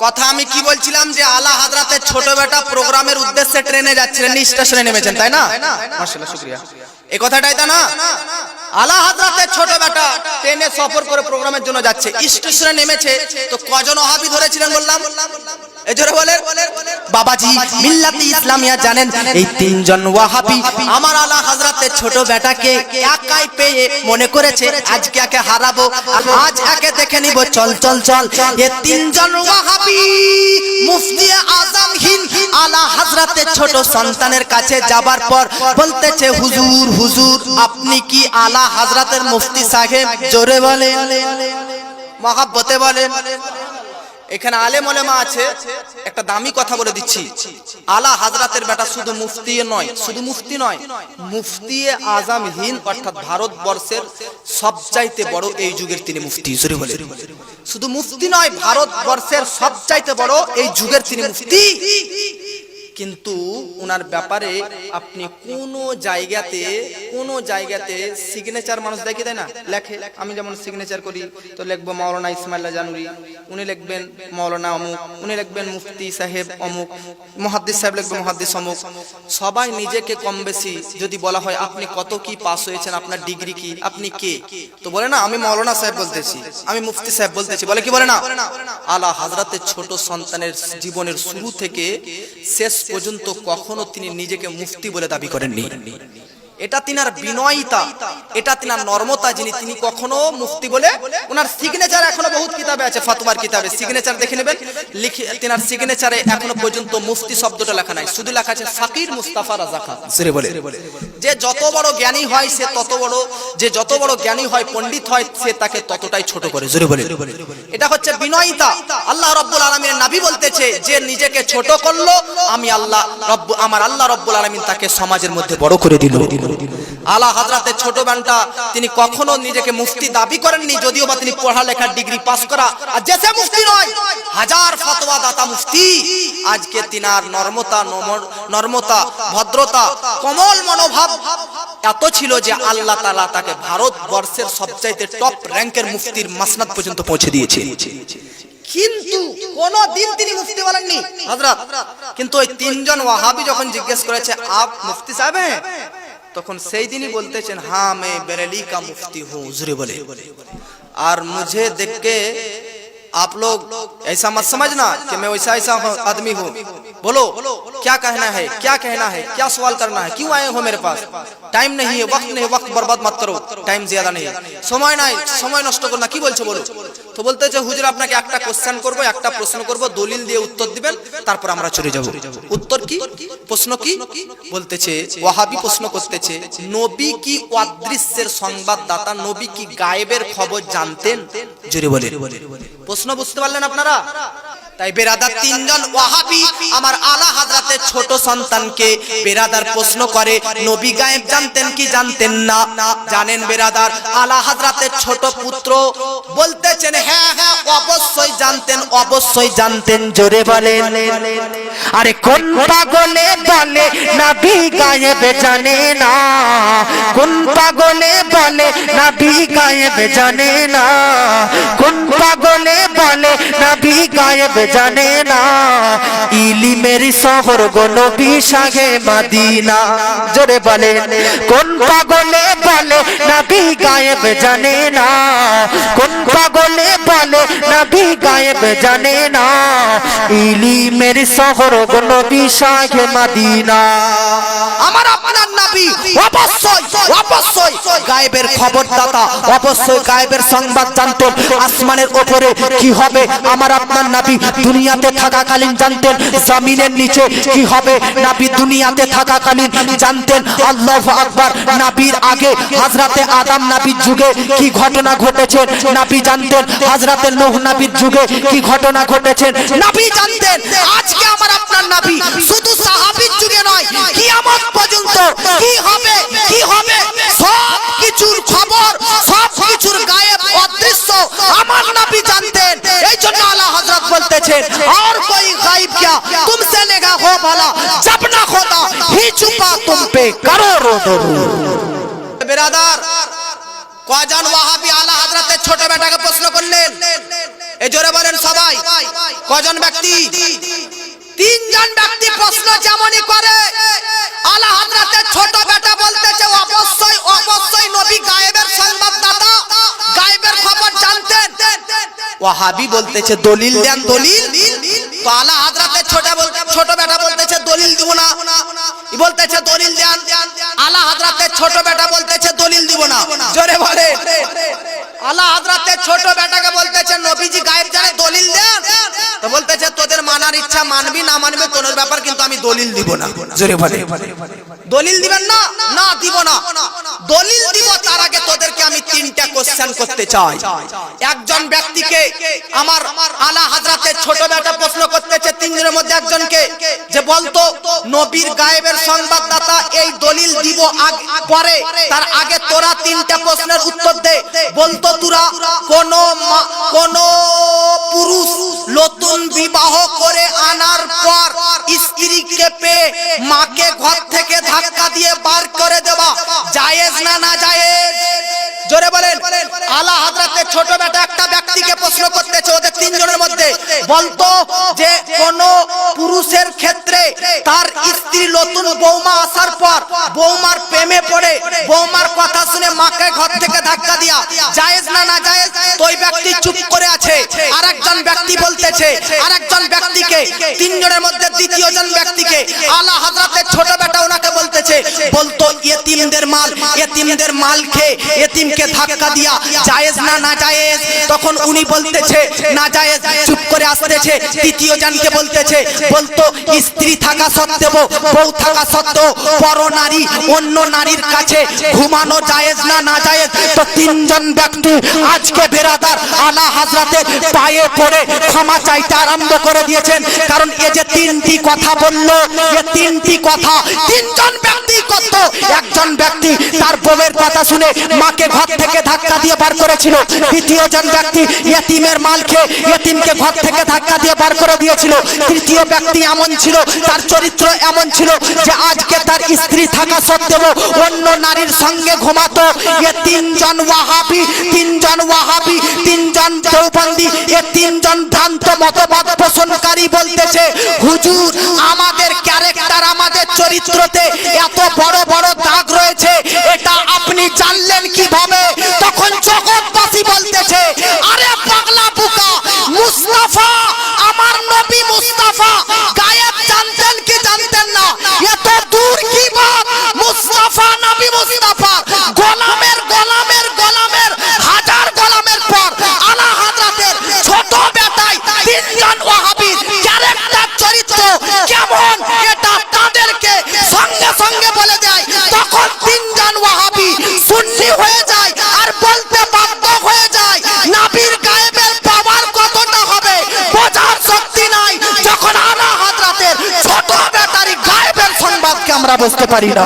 কথা আমি কি বলছিলাম যে আলা হাজরাতে ছোট বেটা প্রোগ্রামের উদ্দেশ্যে ট্রেনে যাচ্ছিলেন স্টেশনে নেমেছেন তাই না? মার্শাল্লাহ শুক্রিয়া। এ কথাটাই তা না? আলা হাজরাতে ছোট বেটা ট্রেনে সফর করে প্রোগ্রামের জন্য যাচ্ছে স্টেশনে নেমেছে তো কজন ওহাবি ধরেছিলেন বললাম? এজোরে জোরে বলে বাবাজি, মিল্লাতে ইসলামিয়া জানেন, এই তিনজন ওয়াহাবি আমার আলা হাজরাতের ছোট বেটাকে একাই পেয়ে মনে করেছে, আজকে একে হারাবো, আজ একে দেখে নিব, চল চল চল। এ তিনজন ওয়াহাবি, মুফতি আজম হিন আলা হাজরাতের ছোট সন্তানের কাছে যাবার পর বলতেছে, হুজুর হুজুর, আপনি কি আলা হাজরাতের মুফতি সাহেব? জোরে বলে, মহাব্বতে বলে এখানে আলেম ওলেমা আছে, একটা দামি কথা বলে দিচ্ছি। আলা হাজরাতের বেটা শুধু মুফতি নয়, শুধু মুফতি নয়, মুফতি আজম হিন অর্থাৎ ভারতবর্ষের সবচাইতে বড় এই যুগের তিনি মুফতি বলে শুধু মুফতি নয়, ভারতবর্ষের সবচাইতে বড় এই যুগের তিনি মুফতি। কিন্তু ওনার ব্যাপারে আপনি কোন জায়গাতে কোন জায়গাতে সিগনেচার মানুষ দেখে দেয় না? লেখে, আমি যেমন সিগনেচার করি, তো লিখব মাওলানা ইসমাইল্লা জানুরি, উনি লিখবেন মাওলানা অমুক, উনি লিখবেন মুফতি সাহেব অমুক, মহাদ্দিস সাহেব লিখবেন মহাদ্দিস অমুক। সবাই নিজেকে কম বেশি যদি বলা হয়, আপনি কত কি পাস হয়েছেন, আপনার ডিগ্রি কি, আপনি কে? তো বলে না, আমি মাওলানা সাহেব বলতেছি, আমি মুফতি সাহেব বলতেছি, বলে কি বলে না? আলা হাজরাতের ছোট সন্তানের জীবনের শুরু থেকে শেষ পর্যন্ত কখনো তিনি নিজেকে মুফতি বলে দাবি করেননি। এটা তিনার বিনয়িতা এটা তিনার নর্মতা যিনি তিনি কখনো মুফতি বলে ওনার সিগনেচার এখনও বহুত কিতাবে আছে ফাতোয়ার কিতাবে। সিগনেচার দেখে নেবেন। লিখে তিনার সিগনেচারে এখনও পর্যন্ত মুফতি শব্দটা লেখা নাই। শুধু লেখা আছে ফাকির মুস্তাফা রাজাখা সেরে বলে যে যত বড় জ্ঞানী হয় সে তত বড় যে যত বড় জ্ঞানী হয় পণ্ডিত হয় সে তাকে ততটাই ছোট করে। জোরে বলে এটা হচ্ছে বিনয়িতা। আল্লাহ রব্বুল আলমীর নাবি বলতেছে যে নিজেকে ছোট করল আমি আল্লাহ রব্ব আমার আল্লাহ রব্বুল আলমিন তাকে সমাজের মধ্যে বড় করে দিল। আলা হাজরাতের ছোট বানটা, তিনি কখনো নিজেকে মুফতি দাবি করেননি, যদিও বা তিনি পড়ালেখার ডিগ্রি পাস করা। আর যে মুফতি নয়, হাজার ফতোয়া দাতা মুফতি। আজকে তিনার নর্মতা নর্মতা, ভদ্রতা, কমল মনোভাব এত ছিল যে আল্লাহ তালা তাকে ভারতবর্ষের সবচাইতে টপ র্যাঙ্কের মুফতির মাসনাদ পর্যন্ত পৌঁছে দিয়েছে। কিন্তু কোন দিন তিনি মুফতি বলেননি। হযরত, কিন্তু ওই তিনজন ওয়াহাবি যখন জিজ্ঞেস করেছে, আপ মুফতি সাহেব হ্যাঁ? তখন সেই দিনই বলতেছেন হ্যাঁ मैं बरेली का मुफ्ती हूँ हुजूर बोले और मुझे देख के आप लोग ऐसा मत समझना कि मैं वैसा ऐसा हूँ- आदमी हूँ बोलो क्या कहना है क्या कहना है क्या सवाल करना है क्यों आए हो मेरे पास টাইম নেই ওয়াক্ত নেই ওয়াক্ত বরবাদ মত করো টাইম জিয়াদা নেই সময় নাই সময় নষ্ট করো না কি বলছো বলো তো বলতে যে হুজুর আপনাকে একটা কোশ্চেন করব একটা প্রশ্ন করব দলিল দিয়ে উত্তর দিবেন তারপর আমরা চলে যাব উত্তর কি প্রশ্ন কি বলতেছে ওয়াহাবি প্রশ্ন করতেছে নবী কি অদৃশ্যের সংবাদদাতা নবী কি গায়েবের খবর জানতেন জোরে বলে প্রশ্ন বুঝতে পারলেন আপনারা তাই বেরাদার তিনজন ওয়াহাবি আমার আলা হাজরাতের ছোট সন্তানকে বেরাদার প্রশ্ন করে, নবী গায়েব জানতেন কি জানতেন না? জানেন বেরাদার, আলা হাজরাতের ছোট পুত্র? বলতেছেন হ্যাঁ হ্যাঁ অবশ্যই জানতেন অবশ্যই জানতেন। জোরে বলেন, আরে কোন পাগলে বলে নবী গায়েব জানে না? কোন পাগলে বলে নবী গায়েব জানে না? কোন পাগলে বলে নবী গায়েব জানে না। ইলিমের শহর গো নবী সাহে মদিনা। জোরে বলে কোন পাগলে বলে নবী গায়েব জানে না? কোন পাগলে বলে নবী গায়েব জানে না? ইলিমের শহর গো নবী সাহে মদিনা। আমার আপনার নবী, অবশ্যই অবশ্যই গায়েবের খবরদাতা, অবশ্যই গায়েবের সংবাদ জানতেন আসমানের ওপরে কি হবে? আমার আপনার নবী দুনিয়াতে থাকাকালীন জানতেন, জমিনের নিচে কি হবে? নবী দুনিয়াতে থাকাকালীন জানতেন, আল্লাহ আকবার, নবীর আগে হাজরাতে আদম নবীর যুগে কি ঘটনা ঘটেছে? নবী জানতেন, হাজরাতে নূহ নবীর যুগে কি ঘটনা ঘটেছে? নবী জানতেন, আজকে আমার আপনার নবী শুধু সাহাবীর যুগে নয়, কিয়ামত পর্যন্ত কি হবে? হযরত বলতেছেন और कोई गायब क्या तुमसे लेगा हो भला जब ना होता ही छुपा तुम पे करो रो दो বেরাদার কজন ওয়াহাবি আলা হযরতের ছোট বেটাকে প্রশ্ন করলেন এই জোরে বলেন সবাই কজন ব্যক্তি তিনজন ব্যক্তি প্রশ্ন যেমনই করে আলা হাজরাতের ছোট বেটা বলতেছে অবশ্যই ওয়াহাবি বলতেছে, দলিল দেন, দলিল? তো আলা হাজরাতের ছোট ছোট বেটা বলতেছে, দলিল দিব না। বলতেছে, দলিল দেন। আলা হাজরাতের ছোট বেটা বলতেছে, দলিল দিব না। জোরে বলে। আলা হাজরাতের ছোট বেটাকে বলতেছে, নবীজি গায়েব জানে দলিল দেন। তো বলতেছে মানার ইচ্ছা মানবি না মানবি তোর ব্যাপার কিন্তু আমি দলিল দিব না। জোরে বলে। দলিল দিবেন না? না দিব না। দলিল দিব তার আগে তোদেরকে আমি তিনটা কোশ্চেন করতে চাই। একজন ব্যক্তিকে আমার আলা হাজরাতের ছোট বেটা প্রশ্ন করতেছে তিনজনের মধ্যে একজনকে যে বলতো নবীর গায়েবের সংবাদদাতা এই দলিল দিব আগ- পরে তার আগে তোরা তিনটা প্রশ্নের উত্তর দে। বলতো তোরা কোন কোন নতুন বিবাহ করে আনার পর স্ত্রীকে পেয়ে মাকে ঘর থেকে ধাক্কা দিয়ে বার করে দেওয়া জায়েজ না না জায়েজ? জোরে বলেন। আলা হাজরাতের ছোট বেটা একটা ব্যক্তিকে প্রশ্ন বলতো যে কোন পুরুষের ক্ষেত্রে তার স্ত্রী নতুন বৌমা আসার পর বৌমার প্রেমে পড়ে, বৌমার কথা শুনে মাকে ঘর থেকে ধাক্কা দিয়া, জায়েজ না না জায়েজ ওই ব্যক্তি চুপ করে আছে। আর একজন ব্যক্তি বলতেছে আর একজন ব্যক্তিকে, তিনজনের মধ্যে দ্বিতীয় জন ব্যক্তিকে আলা হাজরাতের ছোট বেটা ওনাকে বলতেছে, বলতো, এতিমদের মাল এতিমদের মাল খেয়ে এতিমকে ধাক্কা দিয়া জায়েজ না না জায়েজ তখন উনি বলতেছে না জায়েজ চুপ করে আসতেছে। তৃতীয় জনকে বলতেছে, বলতো, স্ত্রী থাকা সত্ত্বেও, বউ থাকা সত্ত্বেও, পর নারী, অন্য নারীর কাছে ঘুমানো জায়েজ না না জায়েজ তো তিনজন ব্যক্তি আজকে বেরাদার আলা হাজরাতের পায়ে পড়ে ক্ষমা চাইতে আরম্ভ করে দিয়েছেন। কারণ এ যে তিনটি কথা বলল, এ তিনটি কথা তিনজন ব্যক্তি করত একজন ব্যক্তি তার বউয়ের কথা শুনে মাকে ঘর থেকে ধাক্কা দিয়ে বার করেছিল। দ্বিতীয় জন ব্যক্তি এতিমের মাল খেয়ে এতিমকে ঘর থেকে ধাক্কা দিয়ে বার করে দিয়েছিল। তৃতীয় ব্যক্তি এমন ছিল, তার চরিত্র এমন ছিল যে আজকে তার স্ত্রী থাকা সত্ত্বেও অন্য নারীর সঙ্গে ঘুমাতো। এ তিনজন ওয়াহাবি তিনজন ওয়াহাবি, তিনজন দেওবন্দি এ তিনজন ভ্রান্ত মতবাদ পোষণকারী বলতেছে, হুজুর, আমাদের ক্যারেক্টার আমাদের চরিত্রতে এত বড় পারি না।